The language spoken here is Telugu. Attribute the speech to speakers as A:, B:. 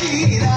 A: తీరా